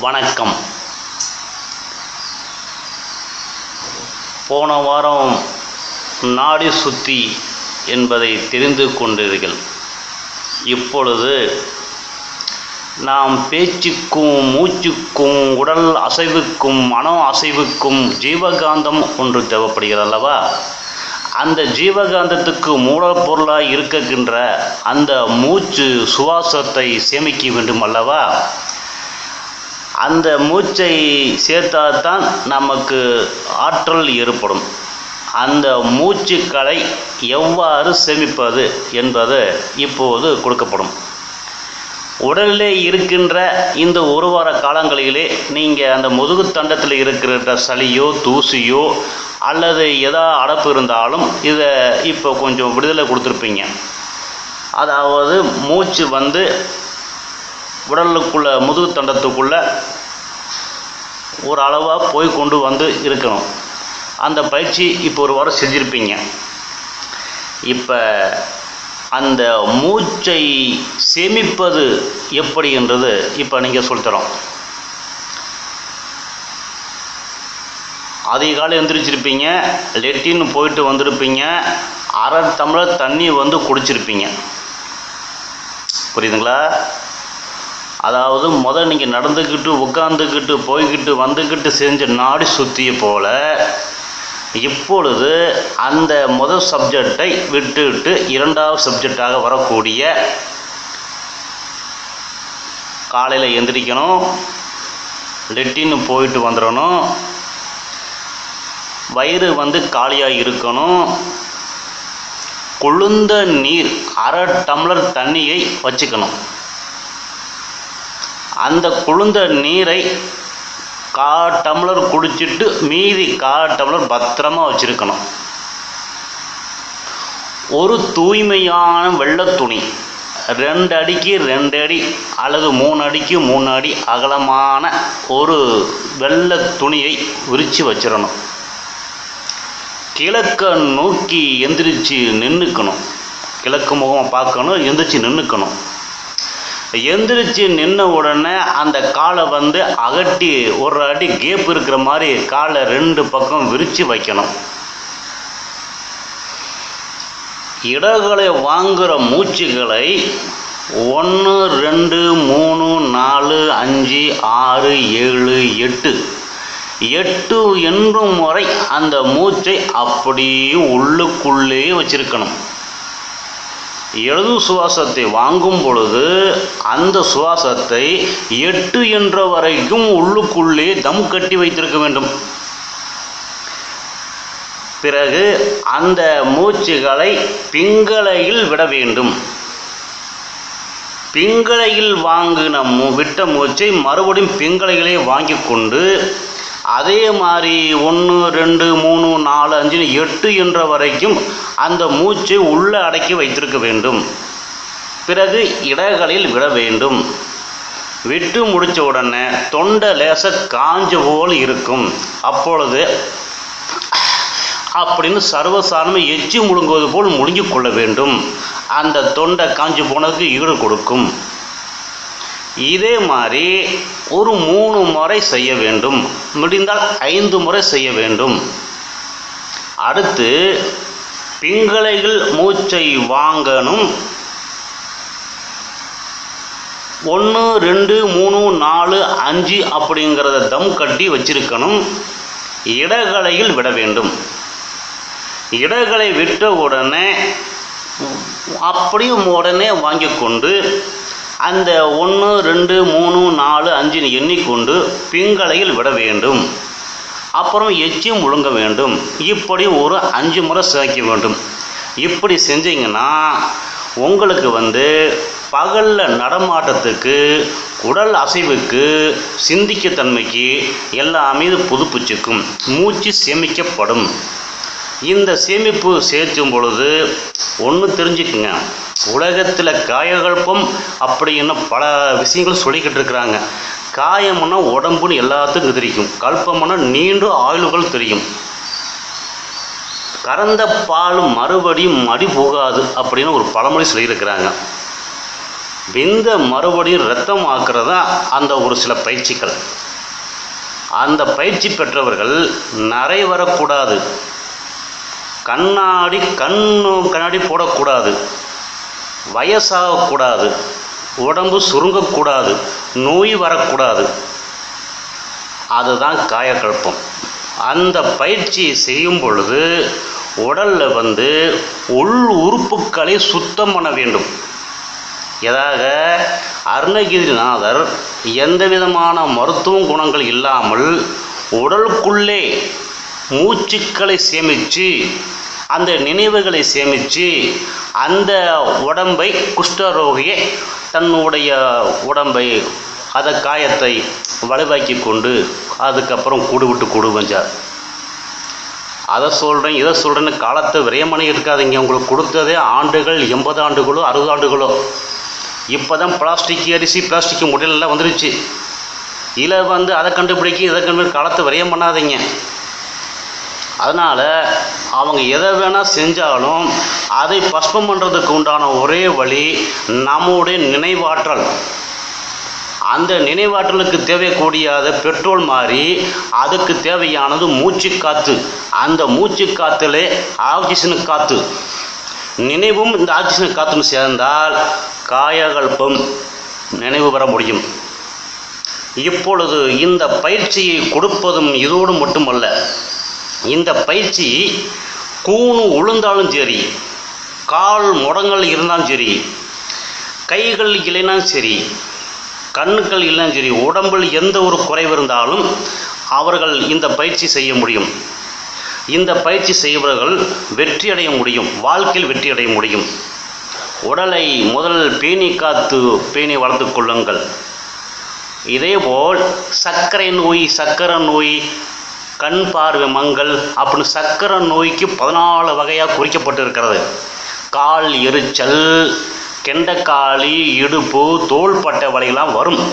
வணக்கம். போன வாரம் நாடி சுத்தி என்பதை தெரிந்து கொண்டீர்கள். இப்பொழுது நாம் பேச்சுக்கும் மூச்சுக்கும் உடல் அசைவுக்கும் மன அசைவுக்கும் ஜீவகாந்தம் ஒன்று தேவைப்படுகிறது அல்லவா? அந்த ஜீவகாந்தத்துக்கு மூலப்பொருளாக இருக்கின்ற அந்த மூச்சு சுவாசத்தை சேமிக்க வேண்டும் அல்லவா? அந்த மூச்சை சேர்த்தால்தான் நமக்கு ஆற்றல் ஏற்படும். அந்த மூச்சுக்களை எவ்வாறு சேமிப்பது என்பது இப்போது கொடுக்கப்படும். உடலிலே இருக்கின்ற இந்த ஒரு வார காலங்களிலே நீங்கள் அந்த முதுகு தண்டத்தில் இருக்கிற சளியோ தூசியோ அல்லது எதா அடப்பு இருந்தாலும் இதை இப்போ கொஞ்சம் விடுதலை கொடுத்துருப்பீங்க. அதாவது மூச்சு வந்து உடலுக்குள்ள முதுகு தண்டத்துக்குள்ள ஒரு அளவாக போய் கொண்டு வந்து இருக்கணும். அந்த பயிற்சி இப்போ ஒரு வாரம் செஞ்சுருப்பீங்க. இப்போ அந்த மூச்சை சேமிப்பது எப்படி என்றது இப்போ நீங்கள் சொல்லித்தரோம் அதிகாலை எழுந்திரிச்சிருப்பீங்க லெட்டின் போயிட்டு வந்திருப்பீங்க அரை டம்ளர் தண்ணி வந்து குடிச்சிருப்பீங்க. புரியுதுங்களா? அதாவது முதல் நீங்கள் நடந்துக்கிட்டு உட்காந்துக்கிட்டு போய்கிட்டு வந்துக்கிட்டு செஞ்ச நாடி சுத்திய போல இப்பொழுது அந்த முதல் சப்ஜெக்டை விட்டுவிட்டு இரண்டாவது சப்ஜெக்டாக வரக்கூடிய காலையில் எந்திரிக்கணும் லெட்டின்னு போயிட்டு வந்துடணும் வயிறு வந்து காலியாக இருக்கணும் கொழுந்த நீர் அரை டம்ளர் தண்ணியை வச்சுக்கணும். அந்த குளிர்ந்த நீரை கா டம்ளர் குடிச்சிட்டு மீதி கா டம்ளர் பத்திரமா வச்சுருக்கணும். ஒரு தூய்மையான வெள்ளை துணி ரெண்டு அடிக்கு ரெண்டு அடி அல்லது மூணு அடிக்கு மூணு அடி அகலமான ஒரு வெள்ளை துணியை விரித்து வச்சிடணும். கிழக்க நோக்கி எந்திரிச்சு நின்றுக்கணும் கிழக்கு முகம் பார்க்கணும் எந்திரிச்சு நின்றுக்கணும் எந்திரிச்சு நின்ன உடனே அந்த காலை வந்து அகட்டி ஒரு அடி கேப் இருக்கிற மாதிரி காலை ரெண்டு பக்கம் விரித்து வைக்கணும். இடங்களை வாங்குகிற மூச்சுகளை ஒன்று ரெண்டு மூணு நாலு அஞ்சு ஆறு ஏழு எட்டு. எட்டு என்றும் முறை அந்த மூச்சை அப்படியே உள்ளுக்குள்ளே வச்சிருக்கணும். எழுது சுவாசத்தை வாங்கும் பொழுது அந்த சுவாசத்தை எட்டு என்ற வரைக்கும் உள்ளுக்குள்ளே தம் கட்டி வைத்திருக்க வேண்டும். பிறகு அந்த மூச்சுகளை பிங்களையில் விட வேண்டும். பிங்களையில் வாங்கின விட்ட மூச்சை மறுபடியும் பிங்களைகளே வாங்கி கொண்டு அதே மாதிரி ஒன்று ரெண்டு மூணு நாலு அஞ்சு எட்டு என்ற வரைக்கும் அந்த மூச்சை உள்ளே அடக்கி வைத்திருக்க வேண்டும். பிறகு இடங்களில் விட வேண்டும். விட்டு முடித்த உடனே தொண்டை லேச காஞ்ச போல் இருக்கும். அப்பொழுது அப்படின்னு சர்வசாதாரண எச்சி முழுங்குவது போல் முழுங்கி கொள்ள வேண்டும். அந்த தொண்டை காஞ்சி போனதுக்கு ஈடு கொடுக்கும். இதே மாதிரி ஒரு மூணு முறை செய்ய வேண்டும். முடிந்தால் ஐந்து முறை செய்ய வேண்டும். அடுத்து பிங்களைகள் மூச்சை வாங்கணும். ஒன்று ரெண்டு மூணு நாலு அஞ்சு அப்படிங்கிறத தம் கட்டி வச்சிருக்கணும். இடகலையில் விட வேண்டும். இடகளை விட்ட உடனே அப்படியும் உடனே வாங்கி கொண்டு அந்த ஒன்று ரெண்டு மூணு நாலு அஞ்சுன்னு எண்ணிக்கொண்டு பிங்களையில் விட வேண்டும். அப்புறம் எச்சியும் முழுங்க வேண்டும். இப்படி ஒரு அஞ்சு முறை சேர்க்க வேண்டும். இப்படி செஞ்சீங்கன்னா உங்களுக்கு வந்து பகலில் நடமாட்டத்துக்கு உடல் அசைவுக்கு சிந்திக்கத்தன்மைக்கு எல்லாமே இது புதுப்பிச்சுக்கும் மூச்சு சேமிக்கப்படும். இந்த சேமிப்பு சேர்த்தும் பொழுது ஒன்று தெரிஞ்சுக்குங்க. உலகத்தில் காயகல்பம் அப்படின்னு பல விஷயங்கள் சொல்லிக்கிட்டு இருக்கிறாங்க. காயம்னா உடம்புன்னு எல்லாத்துக்கும் தெரியும். கல்பம்னா நீண்டும் ஆயுள்கள் தெரியும். கறந்த பால் மறுபடியும் மடி போகாது அப்படின்னு ஒரு பழமொழி சொல்லியிருக்கிறாங்க. விந்த மறுபடியும் ரத்தம் தான் அந்த ஒரு சில பயிற்சிகள். அந்த பயிற்சி பெற்றவர்கள் நரை வரக்கூடாது. கண்ணாடி கண்ணு கண்ணாடி போடக்கூடாது. வயசாகக்கூடாது. உடம்பு சுருங்கக்கூடாது. நோய் வரக்கூடாது. அதுதான் காயக்கல்பம். அந்த பயிற்சியை செய்யும் பொழுது உடலில் வந்து உள் உறுப்புகளை சுத்தம் பண்ண வேண்டும். எதாக அருணகிரிநாதர் எந்த விதமான மருத்துவ குணங்கள் இல்லாமல் உடலுக்குள்ளே மூச்சுக்களை சேமித்து அந்த நினைவுகளை சேமித்து அந்த உடம்பை குஷ்டரோகியை தன்னுடைய உடம்பை அதை காயத்தை வலுவாக்கி கொண்டு அதுக்கப்புறம் கூடு விட்டு கூடு வந்தார். அதை சொல்கிறேன் இதை சொல்கிறேன்னு காலத்தை விரயமணி இருக்காதீங்க. உங்களுக்கு கொடுத்ததே ஆண்டுகள் எண்பது ஆண்டுகளோ அறுபது ஆண்டுகளோ. இப்போ தான் பிளாஸ்டிக் அரிசி பிளாஸ்டிக் முட்டையெல்லாம் வந்துருச்சு. இதில் வந்து அதை கண்டுபிடிக்க இதை கண்டுபிடிக்க காலத்தை விரயம் பண்ணாதீங்க. அதனால் அவங்க எதை வேணால் செஞ்சாலும் அதை பஸ்பம் பண்ணுறதுக்கு உண்டான ஒரே வழி நம்முடைய நினைவாற்றல். அந்த நினைவாற்றலுக்கு தேவைக்கூடியாத பெட்ரோல் மாதிரி அதுக்கு தேவையானது மூச்சு காற்று அந்த மூச்சு காற்றுலே ஆக்சிஜனு காற்று நினைவும் இந்த ஆக்சிஜன் காற்றும் சேர்ந்தால் காயகல்பம் நினைவு பெற முடியும். இப்பொழுது இந்த பயிற்சியை கொடுப்பதும் இதோடு மட்டுமல்ல. இந்த பயிற்சி கூணு உளுந்தாலும் சரி கால் முடங்கள் இருந்தாலும் சரி கைகள் இல்லைனாலும் சரி கண்ணுக்கள் இல்லைனாலும் சரி உடம்பில் எந்த ஒரு குறைவு இருந்தாலும் அவர்கள் இந்த பயிற்சி செய்ய முடியும். இந்த பயிற்சி செய்பவர்கள் வெற்றி அடைய முடியும் வாழ்க்கையில் வெற்றி அடைய முடியும். உடலை முதல் பேணி காத்து பேணி வளர்த்து கொள்ளுங்கள். இதேபோல் சர்க்கரை நோய் சர்க்கரை நோய் கண் பார்வை மங்கள் அப்படின்னு சக்கரை நோய்க்கு பதினாலு வகையாக குறிக்கப்பட்டிருக்கிறது. கால் எரிச்சல் கெண்டக்காளி இடுப்பு தோள்பட்டை வலையெல்லாம் வரும்.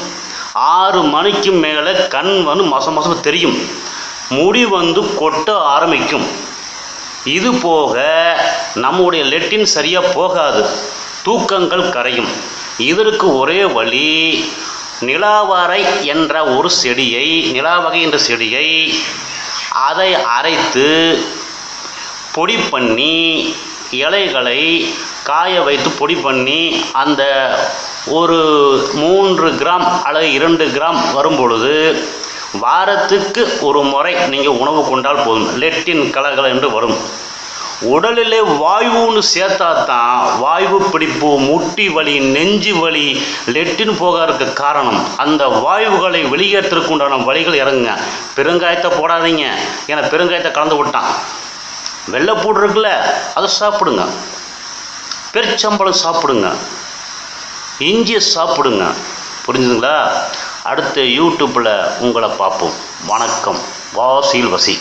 ஆறு மணிக்கு மேலே கண் வந்து மச மசம் தெரியும். முடி வந்து கொட்ட ஆரம்பிக்கும். இது போக நம்முடைய லெட்டின் சரியாக போகாது. தூக்கங்கள் கரையும். இதற்கு ஒரே வழி நிலாவரை என்ற ஒரு செடியை நிலாவகை என்ற செடியை அதை அரைத்து பொடி பண்ணி இலைகளை காய வைத்து பொடி பண்ணி அந்த ஒரு மூன்று கிராம் அல்லது இரண்டு கிராம் வரும் பொழுது வாரத்துக்கு ஒரு முறை நீங்கள் உணவு கொண்டால் போதும். லெட்டின் கலகல என்று வரும். உடலிலே வாயுன்னு சேர்த்தா தான் வாயு பிடிப்பு முட்டி வலி நெஞ்சு வலி லெட்டின் போகிறதுக்கு காரணம். அந்த வாயுகளை வெளியேற்றுறதுக்கு உண்டான வழிகள் இறங்குங்க பெருங்காயத்தை போடாதீங்க. ஏன்னா பெருங்காயத்தை கலந்து விட்டான். வெள்ளைப்பூடு இருக்குல்ல அதை சாப்பிடுங்க. பெருச்சம்பளம் சாப்பிடுங்க. இஞ்சியை சாப்பிடுங்க. புரிஞ்சுதுங்களா? அடுத்த யூடியூப்பில் உங்களை பார்ப்போம். வணக்கம். வாசியில் வசி